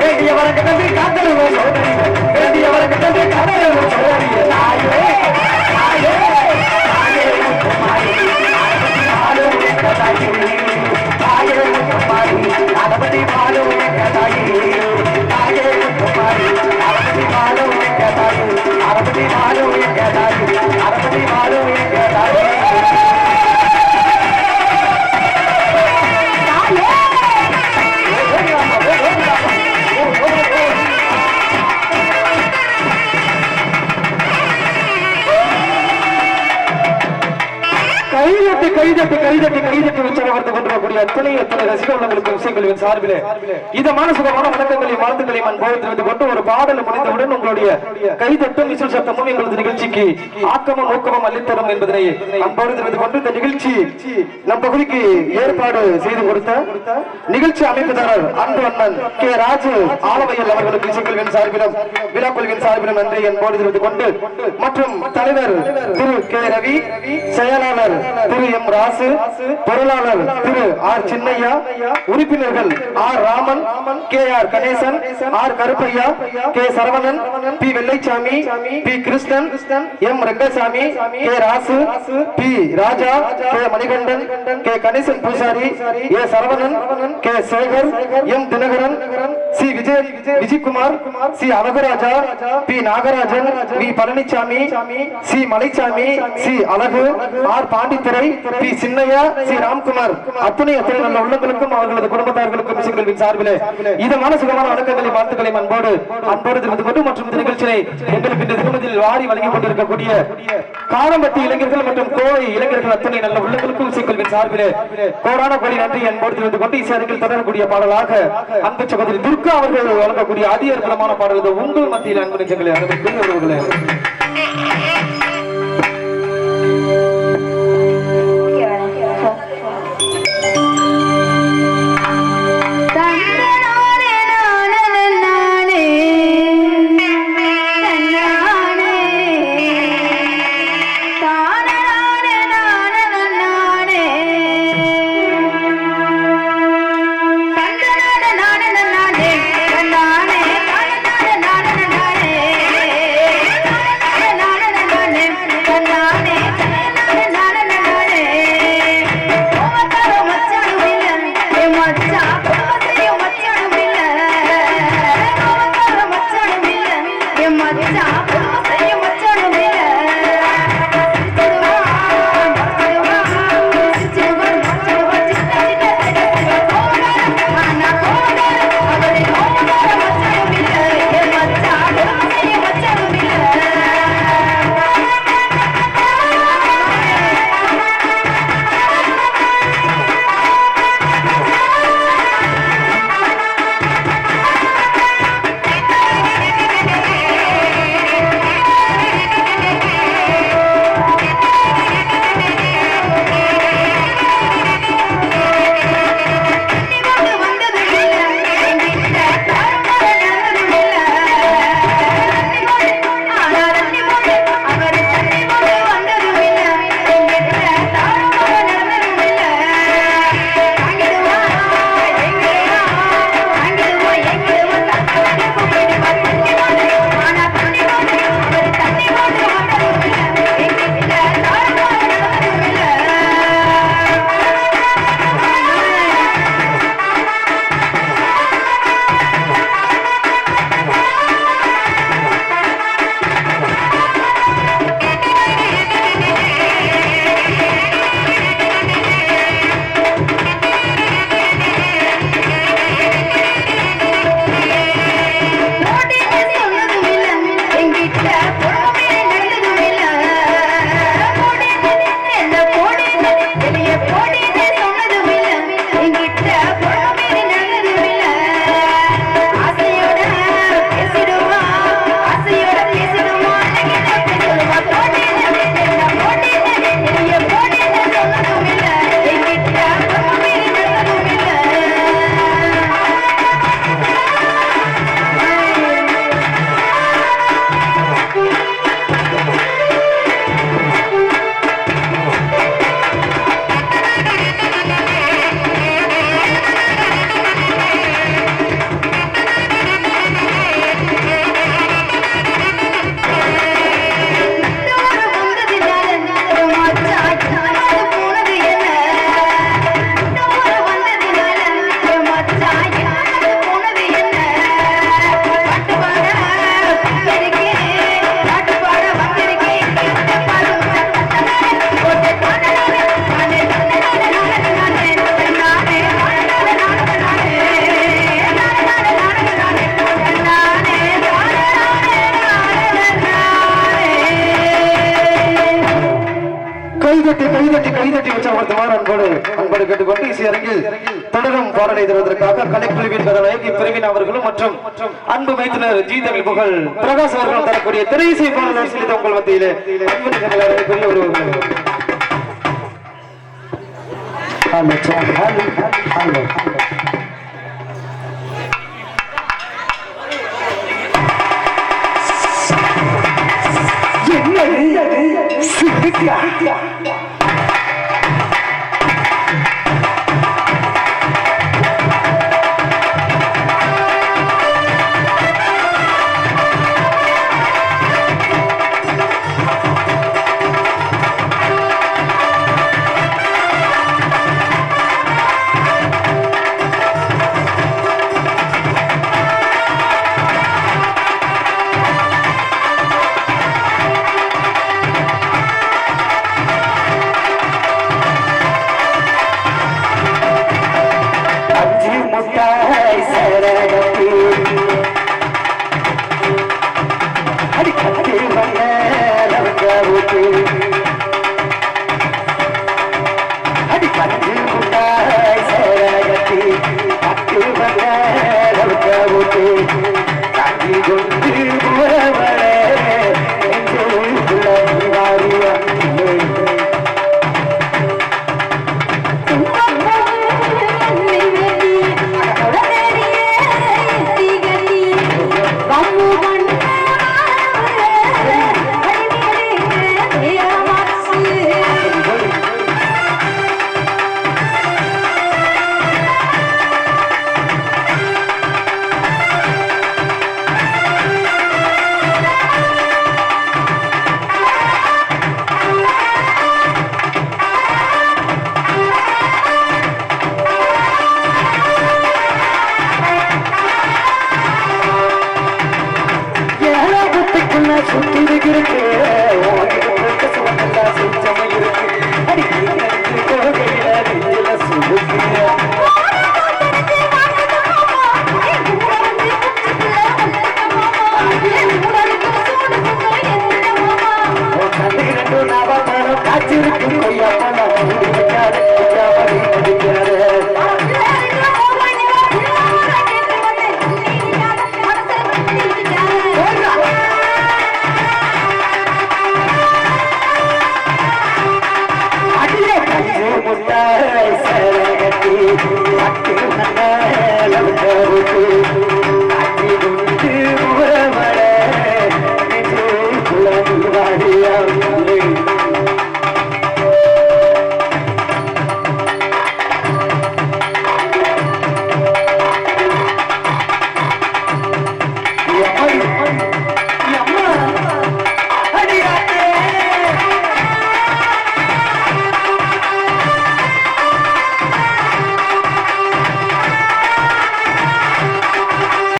வேண்டியவருக்கு தம்பி காத்தலுவ சோதரி வேண்டியவருக்கு தம்பி காத்தலுவ கைதட்டி கைதட்டி கைதட்டி கைதட்டி உச்சரவர்த்து கொண்டிருக்கக்கூடிய அத்தனை அத்தனை ரசிகர்களுக்கு விஷயங்களின் சார்பிலே இதமான சுகமான வணக்கங்களையும் வாழ்த்துக்களையும் அனுபவத்திலிருந்து கொண்டு ஒரு பாடல் முடிந்தவுடன் உங்களுடைய கைதட்டும் விசில் சத்தமும் எங்களது நிகழ்ச்சிக்கு ஆக்கமும் ஊக்கமும் அளித்தரும் என்பதனை அன்போடு தெரிந்து கொண்டு இந்த நிகழ்ச்சி நம் பகுதிக்கு ஏற்பாடு செய்து கொடுத்த நிகழ்ச்சி அமைப்புதாரர் அன்பு அண்ணன் கே ராஜு ஆலவையல் அவர்களுக்கு இசைக்கல்வியின் சார்பிலும் விழாக்கொள்வின் சார்பிலும் நன்றி என்போடு தெரிந்து கொண்டு மற்றும் தலைவர் திரு கே ரவி செயலாளர் திரு எம் ராசு பொருளாளர் திரு ஆர் சின்னையா உறுப்பினர்கள் R Raman K R Ganesan R Karuppaiya K Saravanan P Vellaichami P Krishnan M Rangasamy K Rasu P Raja K Manikandan K Ganesan Poosari A Saravanan K Sekar M Dinakaran C Vijay Vijayakumar C Azhaguraja P Nagarajan V Palanisamy C Malaichami C Azhagu R Pandithurai P Chinnaiya C Ramkumar. அத்துணை அத்தனை நல்ல உள்ளங்களுக்கும் அவர்களது குடும்பத்தார்களுக்கும் சார்பிலே வணக்கங்களை வாழ்த்துக்களை அன்போடு அன்போடு தெரிந்து கொண்டு மற்றும் இந்த நிகழ்ச்சியை எங்களுக்கு இந்த திருமதியில் வாரி வழங்கிக் கொண்டிருக்கக்கூடிய இளைஞர்கள் மற்றும் கோவை இளைஞர்கள் அத்தனை நல்ல உள்ளங்களுக்கும் விஷயங்களின் சார்பிலே கோடான கோடி நன்றி அன்போடு தெரிந்து கொண்டு இசையர்கள் தொடரக்கூடிய பாடலாக அன்பு சகோதரி துர்கா அவர்கள் வழங்கக்கூடிய அதி அற்புதமான பாடல் உங்கள் மத்தியில் அன்பு நெஞ்சங்களை அனுபவிக்கிறவர்களே கைதட்டி கைதட்டி கைதட்டி உற்சாகப்படுத்துமாறு அன்போடு அன்போடு கேட்டுக்கொண்டு இசையரங்கில் தொடரும் பாடலை தருவதற்காக கலைக்குழுவின் கதாநாயகி பிரவீன் அவர்களும் மற்றும் அன்பு மைத்தினர் ஜி தமிழ் புகழ் பிரகாஷ் அவர்களும் தரக்கூடிய திரை இசை பாடலர் செலுத்த உங்கள் மத்தியிலே பெரிய ஒரு ஹலோ ஹலோ ஹலோ என்னது? சிரிக்கா அஞ்சு হয়েছে